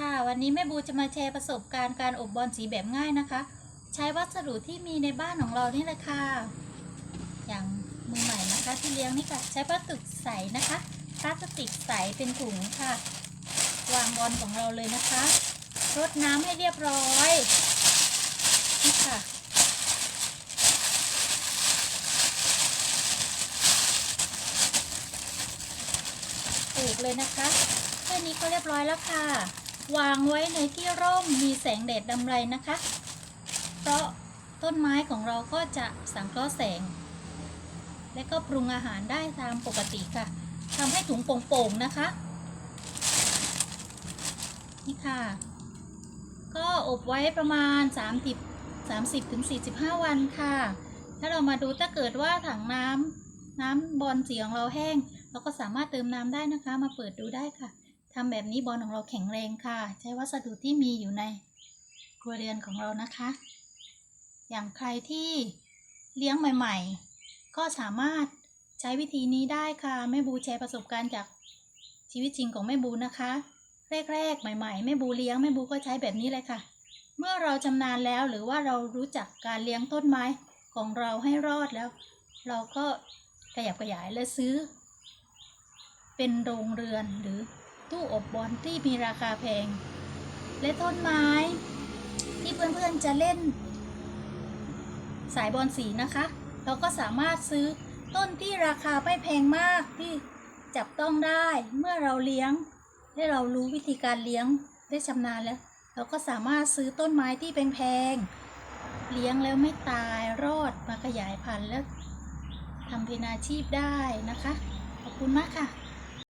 ค่ะวันนี้แม่บูจะมาแชร์ประสบการณ์การอบบอลสีแบบง่ายนะคะ ใช้วัสดุที่มีในบ้านของเรานี่แหละค่ะ อย่างมือใหม่นะคะที่เลี้ยงนี่ค่ะ ใช้พลาสติกใสนะคะพลาสติกใสเป็นถุงค่ะ วางบอลของเราเลยนะคะรดน้ำให้เรียบร้อยนี่ค่ะปลูกเลยนะคะแค่นี้ก็เรียบร้อยแล้วค่ะ วางไว้ในที่ร่มมีแสงแดดดำไรนะคะ เพราะต้นไม้ของเราก็จะสังเคราะห์แสง และก็ปรุงอาหารได้ตามปกติค่ะทำให้ถุงโป่งๆนะคะ นี่ค่ะ ก็อบไว้ประมาณ 30 30ถึง45 วันค่ะ ถ้าเรามาดูถ้าเกิดว่าถังน้ำน้ำบอลสีของเราแห้ง เราก็สามารถเติมน้ำได้นะคะ มาเปิดดูได้ค่ะ ทำแบบนี้บอลของเราแข็งแรงค่ะ ใช้วัสดุที่มีอยู่ในครัวเรือนของเรานะคะ อย่างใครที่เลี้ยงใหม่ ๆ ก็สามารถใช้วิธีนี้ได้ค่ะ แม่บูแชร์ประสบการณ์จากชีวิตจริงของแม่บูนะคะ แรกๆ ใหม่ๆ แม่บูเลี้ยงแม่บูก็ใช้แบบนี้เลยค่ะ เมื่อเราชำนาญแล้วหรือว่าเรารู้จักการเลี้ยงต้นไม้ของเราให้รอดแล้ว เราก็ขยับขยายและซื้อ เป็นโรงเรือนหรือ ตู้อบบอลที่มีราคาแพง และต้นไม้ที่เพื่อนๆจะเล่น สายบอลสีนะคะ เราก็สามารถซื้อต้นที่ราคาไม่แพงมากที่จับต้องได้เมื่อเราเลี้ยงและเรารู้วิธีการเลี้ยงได้ชำนาญแล้ว เราก็สามารถซื้อต้นไม้ที่แพงๆเลี้ยงแล้วไม่ตายรอดมาขยายพันธุ์แล้วทำเป็นอาชีพได้นะคะ ขอบคุณมากค่ะ